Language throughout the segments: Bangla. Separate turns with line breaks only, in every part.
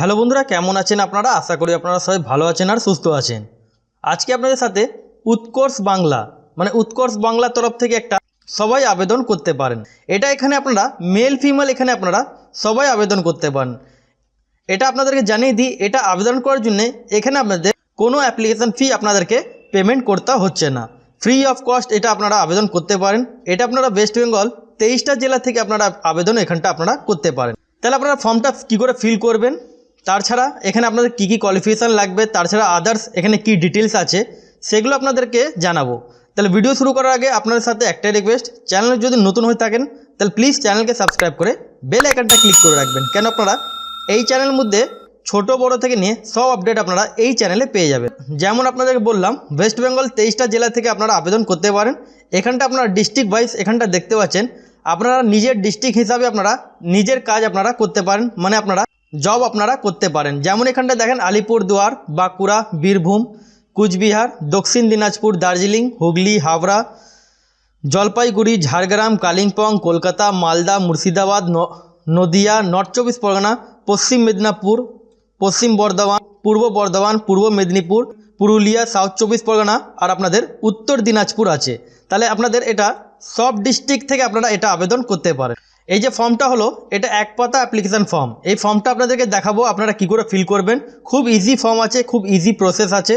হ্যালো বন্ধুরা, কেমন আছেন আপনারা? আশা করি আপনারা সবাই ভালো আছেন আর সুস্থ আছেন। আজকে আপনাদের সাথে উৎকর্ষ বাংলা মানে উৎকর্ষ বাংলার তরফ থেকে একটা সবাই আবেদন করতে পারেন। এটা এখানে আপনারা মেল ফিমেল এখানে আপনারা সবাই আবেদন করতে পারেন। এটা আপনাদেরকে জানিয়ে দিই, এটা আবেদন করার জন্য এখানে আপনাদের কোনো অ্যাপ্লিকেশন ফি আপনাদেরকে পেমেন্ট করতে হচ্ছে না। ফ্রি অফ কস্ট এটা আপনারা আবেদন করতে পারেন। এটা আপনারা ওয়েস্ট বেঙ্গল তেইশটা জেলা থেকে আপনারা আবেদন এখানটা আপনারা করতে পারেন। তাহলে আপনারা ফর্মটা কী করে ফিল করবেন? তাছাড়া এখানে আপনাদের কী কী কোয়ালিফিকেশান লাগবে তাছাড়া আদার্স এখানে কী ডিটেলস আছে, সেগুলো আপনাদেরকে জানাব। তাহলে ভিডিও শুরু করার আগে আপনাদের সাথে একটাই রিকোয়েস্ট চ্যানেল যদি নতুন হয়ে থাকেন, তাহলে প্লিজ চ্যানেলকে সাবস্ক্রাইব করে বেল আইকনটা ক্লিক করে রাখবেন। কেন আপনারা? এই চ্যানেলের মধ্যে ছোট, বড় থেকে নিয়ে সব আপডেট আপনারা এই চ্যানেলে পেয়ে যাবেন। যেমন আপনাদেরকে বললাম ওয়েস্ট বেঙ্গল তেইশটা জেলা থেকে আপনারা আবেদন করতে পারেন। এখানটা আপনারা ডিস্ট্রিক্ট ওয়াইজ এখানটা দেখতে পাচ্ছেন। আপনারা নিজের ডিস্ট্রিক্ট হিসাবে আপনারা নিজের কাজ আপনারা করতে পারেন। মানে আপনারা জব আপনারা করতে পারেন। যেমন এখানটা দেখেন, আলিপুরদুয়ার, বাঁকুড়া, বীরভূম, কুচবিহার, দক্ষিণ দিনাজপুর, দার্জিলিং, হুগলি, হাওড়া, জলপাইগুড়ি, ঝাড়গ্রাম, কালিম্পং, কলকাতা, মালদা, মুর্শিদাবাদ নদিয়া, নর্থ চব্বিশ পরগনা, পশ্চিম মেদিনীপুর, পশ্চিম বর্ধমান, পূর্ব বর্ধমান, পূর্ব মেদিনীপুর, পুরুলিয়া, সাউথ চব্বিশ পরগনা আর আপনাদের উত্তর দিনাজপুর আছে। তাহলে আপনাদের এটা সব ডিস্ট্রিক্ট থেকে আপনারা এটা আবেদন করতে পারেন। এই যে ফর্মটা হলো, এটা এক পাতা অ্যাপ্লিকেশন ফর্ম এই ফর্মটা আপনাদেরকে দেখাবো, আপনারা কি করে ফিল করবেন। খুব ইজি ফর্ম আছে, খুব ইজি প্রসেস আছে।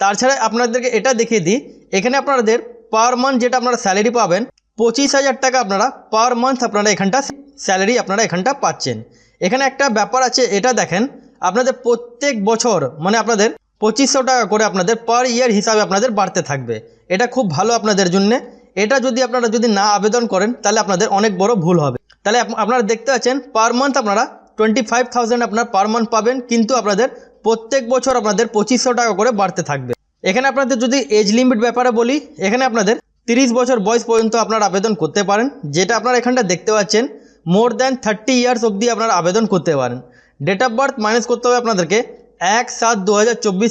তাছাড়া আপনাদেরকে এটা দেখিয়ে দিই। এখানে আপনাদের পার মান্থ যেটা আপনারা স্যালারি পাবেন, পঁচিশ হাজার টাকা আপনারা পার মান্থ আপনারা এখানটা স্যালারি আপনারা এখানটা পাচ্ছেন। এখানে একটা ব্যাপার আছে, এটা দেখেন, আপনাদের প্রত্যেক বছর মানে আপনাদের পঁচিশশো টাকা করে আপনাদের পার ইয়ার হিসাবে আপনাদের বাড়তে থাকবে। এটা খুব ভালো আপনাদের জন্যে। এটা যদি আপনারা যদি না আবেদন করেন, তাহলে আপনাদের অনেক বড় ভুল হবে। তাহলে আপ- আপনারা দেখতে পাচ্ছেন পার মান্থ আপনারা টোয়েন্টি ফাইভ থাউজেন্ড আপনার পার মান্থ পাবেন, কিন্তু আপনাদের প্রত্যেক বছর আপনাদের পঁচিশশো টাকা করে বাড়তে থাকবে। এখানে আপনাদের যদি এজ লিমিট ব্যাপারে বলি, এখানে আপনাদের তিরিশ বছর বয়স পর্যন্ত আপনারা আবেদন করতে পারেন, যেটা আপনারা এখানটা দেখতে পাচ্ছেন মোর দ্যান থার্টি ইয়ার্স অবধি আপনারা আবেদন করতে পারেন। ডেট অফ বার্থ মাইনাস করতে হবে আপনাদেরকে এক সাত দু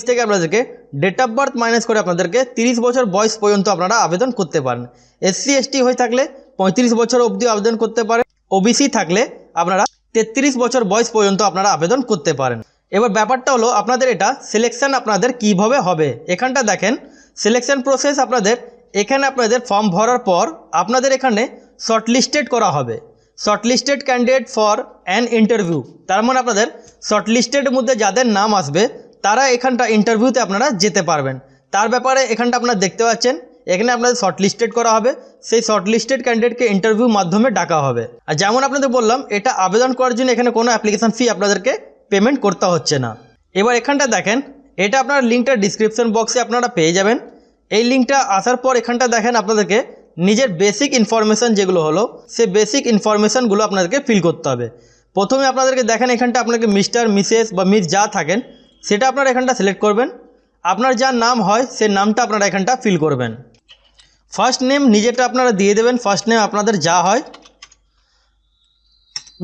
থেকে আপনাদেরকে ডেট অফ বার্থ মাইনাস করে আপনাদেরকে তিরিশ বছর বয়স পর্যন্ত আপনারা আবেদন করতে পারেন। এসসি এসটি হয়ে থাকলে পঁয়ত্রিশ বছর অবধি আবেদন করতে পারেন। ওবিসি থাকলে আপনারা তেত্রিশ বছর বয়স পর্যন্ত আপনারা আবেদন করতে পারেন। এবার ব্যাপারটা হলো, আপনাদের এটা সিলেকশন আপনাদের কীভাবে হবে? এখানটা দেখেন সিলেকশন প্রসেস আপনাদের, এখানে আপনাদের ফর্ম ভরার পর আপনাদের এখানে শর্টলিস্টেড করা হবে। Shortlisted candidate for an interview তার মানে আপনাদের শর্টলিস্টেডের মধ্যে যাদের নাম আসবে তারা এখানটা ইন্টারভিউতে আপনারা যেতে পারবেন। তার ব্যাপারে এখানটা আপনারা দেখতে পাচ্ছেন, এখানে আপনাদের শর্টলিস্টেড করা হবে। সেই শর্টলিস্টেড ক্যান্ডিডেটকে ইন্টারভিউ মাধ্যমে ডাকা হবে। আর যেমন আপনাদের বললাম, এটা আবেদন করার জন্য এখানে কোনো অ্যাপ্লিকেশন ফি আপনাদেরকে পেমেন্ট করতে হচ্ছে না। এবার এখানটা দেখেন, এটা আপনার লিঙ্কটা ডিসক্রিপশন বক্সে আপনারা পেয়ে যাবেন। এই লিঙ্কটা আসার পর এখানটা দেখেন আপনাদেরকে নিজের বেসিক ইনফরমেশান যেগুলো হলো সে বেসিক ইনফরমেশানগুলো আপনাদেরকে ফিল করতে হবে। প্রথমে আপনাদেরকে দেখেন এখানটা আপনাকে মিস্টার মিসেস বা মিস যা থাকেন সেটা আপনারা এখানটা সিলেক্ট করবেন। আপনার যা নাম হয়, সে নামটা আপনারা এখানটা ফিল করবেন। ফার্স্ট নেম নিজেরটা আপনারা দিয়ে দেবেন। ফার্স্ট নেম আপনাদের যা হয়।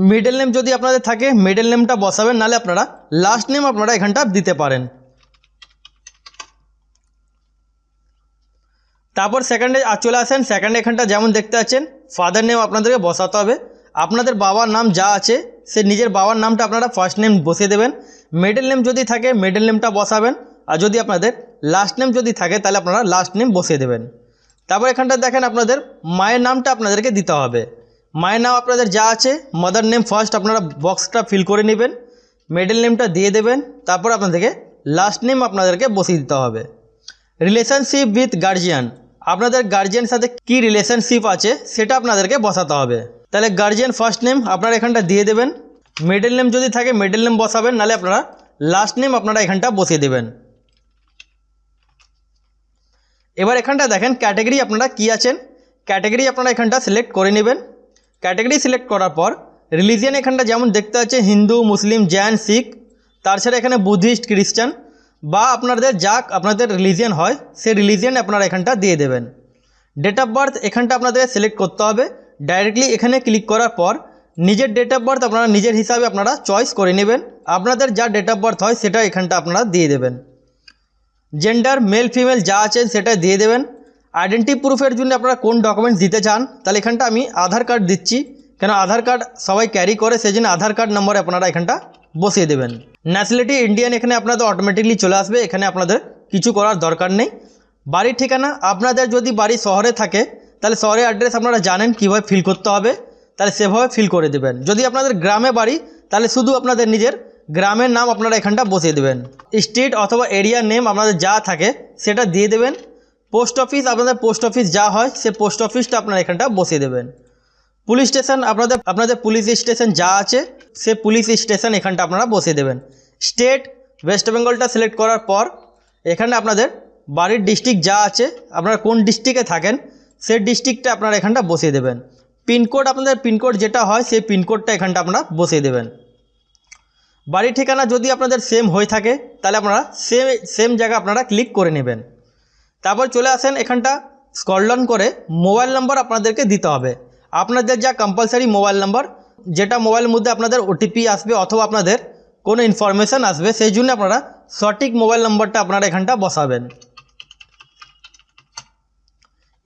মিডল নেম যদি আপনাদের থাকে মিডল নেমটা বসাবেন নাহলে আপনারা লাস্ট নেম আপনারা এখানটা দিতে পারেন। তারপর সেকেন্ডে চলে আসেন। সেকেন্ডে এখানটা যেমন দেখতে পাচ্ছেন ফাদার নেম আপনাদেরকে বসাতে হবে। আপনাদের বাবার নাম যা আছে, সে নিজের বাবার নামটা আপনারা ফার্স্ট নেম বসিয়ে দেবেন। মিডল নেম যদি থাকে মিডল নেমটা বসাবেন। আর যদি আপনাদের লাস্ট নেম যদি থাকে, তাহলে আপনারা লাস্ট নেম বসিয়ে দেবেন। তারপর এখানটা দেখেন আপনাদের মায়ের নামটা আপনাদেরকে দিতে হবে। মায়ের নাম আপনাদের যা আছে মাদার নেম ফার্স্ট আপনারা বক্সটা ফিল করে নেবেন মিডল নেমটা দিয়ে দেবেন, তারপর আপনাদেরকে লাস্ট নেম আপনাদেরকে বসিয়ে দিতে হবে। রিলেশনশিপ উইথ গার্জিয়ান আপনাদের গার্জিয়ান সাথে কি রিলেশনশিপ আছে, সেটা আপনাদেরকে বসাতে হবে। তাহলে গার্জিয়ান ফার্স্ট নেম আপনারা এখানটা দিয়ে দেবেন মিডল নেম যদি থাকে মিডল নেম বসাবেন নাহলে আপনারা লাস্ট নেম আপনারা এখানটা বসিয়ে দেবেন। এবার এখানটা দেখেন ক্যাটাগরি আপনারা কি আছেন? ক্যাটাগরি আপনারা এখানটা সিলেক্ট করে নেবেন। ক্যাটাগরি সিলেক্ট করার পর রিলিজিয়ান এখানটা যেমন দেখতে আছে, হিন্দু, মুসলিম জৈন শিখ তাছাড়া এখানে বুদ্ধিস্ট খ্রিস্টান বা আপনাদের যা আপনাদের রিলিজিয়ান হয়, সেই রিলিজিয়ান আপনারা এখানটা দিয়ে দেবেন। ডেট অফ বার্থ এখানটা আপনাদের সিলেক্ট করতে হবে। ডাইরেক্টলি এখানে ক্লিক করার পর নিজের ডেট অফ বার্থ আপনারা নিজের হিসাবে আপনারা চয়েস করে নেবেন। আপনাদের যা ডেট অফ বার্থ হয় সেটা এখানটা আপনারা দিয়ে দেবেন। জেন্ডার মেল ফিমেল যা আছেন সেটা দিয়ে দেবেন। আইডেন্টি প্রুফের জন্য আপনারা কোন ডকুমেন্টস দিতে চান, তাহলে এখানটা আমি আধার কার্ড দিচ্ছি। কেন আধার কার্ড সবাই ক্যারি করে সেই জন্য আধার কার্ড নম্বর আপনারা এখানটা বসিয়ে দেবেন। ন্যাশনালিটি ইন্ডিয়ান এখানে আপনাদের অটোমেটিকলি চলে আসবে, এখানে আপনাদের কিছু করার দরকার নেই। বাড়ির ঠিকানা, আপনাদের যদি বাড়ি শহরে থাকে, তাহলে শহরের অ্যাড্রেস আপনারা জানেন, কীভাবে ফিল করতে হবে। তাহলে সেভাবে ফিল করে দেবেন। যদি আপনাদের গ্রামে বাড়ি, তাহলে শুধু আপনাদের নিজের গ্রামের নাম আপনারা এখানটা বসিয়ে দেবেন। স্টেট অথবা এরিয়ার নেম আপনাদের যা থাকে, সেটা দিয়ে দেবেন। পোস্ট অফিস আপনাদের পোস্ট অফিস যা হয়, সে পোস্ট অফিসটা আপনারা এখানটা বসিয়ে দেবেন। পুলিশ স্টেশন আপনাদের আপনাদের পুলিশ স্টেশন যা আছে, সে পুলিশ স্টেশন এখানটা আপনারা বসিয়ে দেবেন। স্টেট ওয়েস্ট বেঙ্গলটা সিলেক্ট করার পর, এখানে আপনাদের বাড়ির ডিস্ট্রিক্ট যা আছে, আপনারা কোন ডিস্ট্রিক্টে থাকেন সেই ডিস্ট্রিক্টটা আপনারা এখানটা বসিয়ে দেবেন। পিনকোড, আপনাদের পিনকোড যেটা হয়, সেই পিনকোডটা এখানটা আপনারা বসিয়ে দেবেন। বাড়ির ঠিকানা যদি আপনাদের সেম হয়ে থাকে, তাহলে আপনারা সেম সেম জায়গা আপনারা ক্লিক করে নেবেন। তারপর চলে আসেন এখানটা স্কলডাউন করে মোবাইল নাম্বার আপনাদেরকে দিতে হবে। আপনাদের যা কম্পালসারি মোবাইল নাম্বার যেটা মোবাইলের মধ্যে আপনাদের ওটিপি আসবে অথবা আপনাদের কোনো ইনফরমেশান আসবে, সেই জন্য আপনারা সঠিক মোবাইল নাম্বারটা আপনারা এখানটা বসাবেন।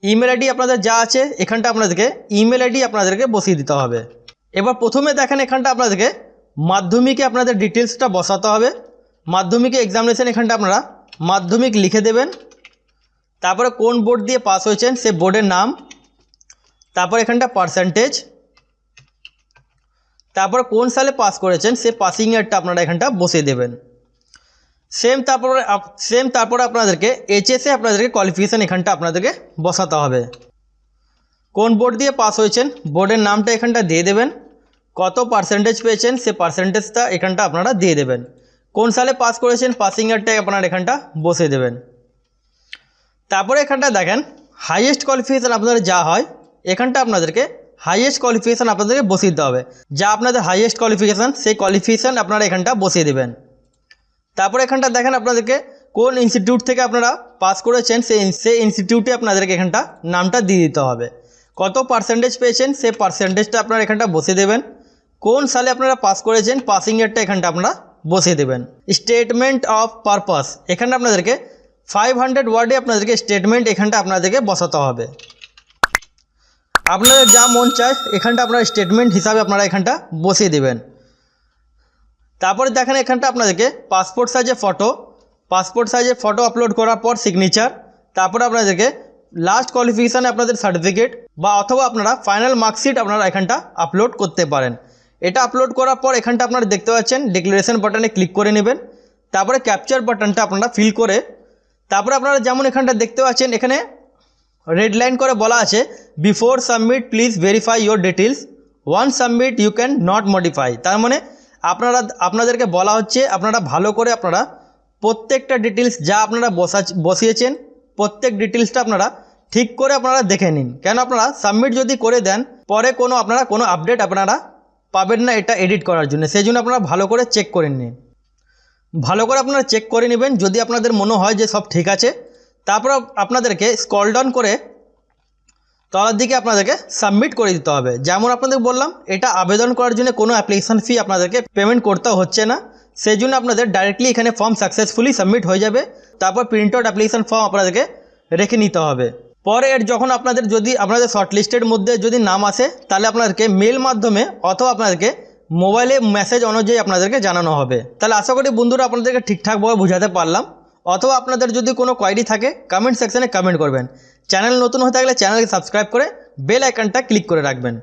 ইমেল আইডি আপনাদের যা আছে, এখানটা আপনাদেরকে ইমেল আইডি আপনাদেরকে বসিয়ে দিতে হবে। এবার প্রথমে দেখেন এখানটা আপনাদেরকে মাধ্যমিকে আপনাদের ডিটেলসটা বসাতে হবে। মাধ্যমিকে এক্সামিনেশন এখানটা আপনারা মাধ্যমিক লিখে দেবেন। তারপরে কোন বোর্ড দিয়ে পাস হয়েছেন সে বোর্ডের নাম। তারপর এখানটা পার্সেন্টেজ তারপর কোন সালে পাস করেছেন সে পাসিং ইয়ারটা আপনারা এখানটা বসিয়ে দেবেন। সেম তারপরে সেম তারপরে আপনাদেরকে এইচএসে আপনাদেরকে কোয়ালিফিকেশান এখানটা আপনাদেরকে বসাতে হবে। কোন বোর্ড দিয়ে পাস হয়েছেন? বোর্ডের নামটা এখানটা দিয়ে দেবেন। কত পার্সেন্টেজ পেয়েছেন? সে পার্সেন্টেজটা এখানটা আপনারা দিয়ে দেবেন। কোন সালে পাস করেছেন? পাসিং ইয়ারটা আপনারা এখানটা বসিয়ে দেবেন। তারপরে এখানটা দেখেন হাইয়েস্ট কোয়ালিফিকেশান আপনাদের যা হয়, এখানটা আপনাদেরকে হাইয়েস্ট কোয়ালিফিকেশান আপনাদেরকে বসিয়ে দিতে হবে। যা আপনাদের হাইয়েস্ট কোয়ালিফিকেশান সেই কোয়ালিফিকেশান আপনারা এখানটা বসিয়ে দেবেন। তারপরে এখানটা দেখেন আপনাদেরকে কোন ইনস্টিটিউট থেকে আপনারা পাস করেছেন, সেই সেই ইনস্টিটিউটে আপনাদেরকে এখানটা নামটা দিয়ে দিতে হবে। কত পার্সেন্টেজ পেয়েছেন, সেই পার্সেন্টেজটা আপনারা এখানটা বসিয়ে দেবেন। কোন সালে আপনারা পাস করেছেন পাসিং ইয়ারটা এখানটা আপনারা বসিয়ে দেবেন। স্টেটমেন্ট অফ পারপাস এখানটা আপনাদেরকে ফাইভ হান্ড্রেড ওয়ার্ডে আপনাদেরকে স্টেটমেন্ট এখানটা আপনাদেরকে বসাতে হবে। আপনাদের যা মন চায়, এখানটা আপনারা স্টেটমেন্ট হিসাবে আপনারা এখানটা বসিয়ে দেবেন। তারপরে দেখেন এখানটা আপনাদেরকে পাসপোর্ট সাইজের ফটো পাসপোর্ট সাইজের ফটো আপলোড করার পর সিগনেচার তারপরে আপনাদেরকে লাস্ট কোয়ালিফিকেশানে আপনাদের সার্টিফিকেট বা অথবা আপনারা ফাইনাল মার্কশিট আপনারা এখানটা আপলোড করতে পারেন। এটা আপলোড করার পর এখানটা আপনারা দেখতে পাচ্ছেন ডিক্লারেশন বাটনে ক্লিক করে নেবেন। তারপরে ক্যাপচার বাটনটা আপনারা ফিল করে, তারপরে আপনারা যেমন এখানটা দেখতে পাচ্ছেন, এখানে রেড লাইন করে বলা আছে before submit please verify your details one submit you can not modify তার মানে আপনারা, আপনাদেরকে বলা হচ্ছে আপনারা ভালো করে আপনারা প্রত্যেকটা ডিটেলস যা আপনারা বসা, বসিয়েছেন, প্রত্যেক ডিটেলসটা আপনারা ঠিক করে আপনারা দেখে নিন। কেন আপনারা সাবমিট যদি করে দেন, পরে কোনো আপনারা কোনো আপডেট আপনারা পাবেন না এটা এডিট করার জন্য। সেই জন্য আপনারা ভালো করে চেক করে নিন। ভালো করে আপনারা চেক করে নেবেন। যদি আপনাদের মনে হয় যে সব ঠিক আছে, তারপর আপনাদেরকে স্কল ডাউন করে তলার দিকে আপনাদেরকে সাবমিট করে দিতে হবে। যেমন আপনাদের বললাম, এটা আবেদন করার জন্য কোনো অ্যাপ্লিকেশান ফি আপনাদেরকে পেমেন্ট করতে হচ্ছে না। সেই জন্য আপনাদের ডাইরেক্টলি এখানে ফর্ম সাকসেসফুলি সাবমিট হয়ে যাবে। তারপর প্রিন্ট আউট অ্যাপ্লিকেশান ফর্ম আপনাদেরকে রেখে নিতে হবে। পরে এর যখন আপনাদের যদি আপনাদের শর্টলিস্টের মধ্যে যদি নাম আসে, তাহলে আপনাদেরকে মেল মাধ্যমে অথবা আপনাদেরকে মোবাইলে মেসেজ অনুযায়ী আপনাদেরকে জানানো হবে। তাহলে আশা করি বন্ধুরা আপনাদেরকে ঠিকঠাকভাবে বোঝাতে পারলাম। অথবা আপনাদের যদি কোনো কোয়ারি থাকে কমেন্ট সেকশানে কমেন্ট করবেন। চ্যানেল নতুন হয়ে থাকলে চ্যানেলকে সাবস্ক্রাইব করে বেল আইকনটা ক্লিক করে রাখবেন।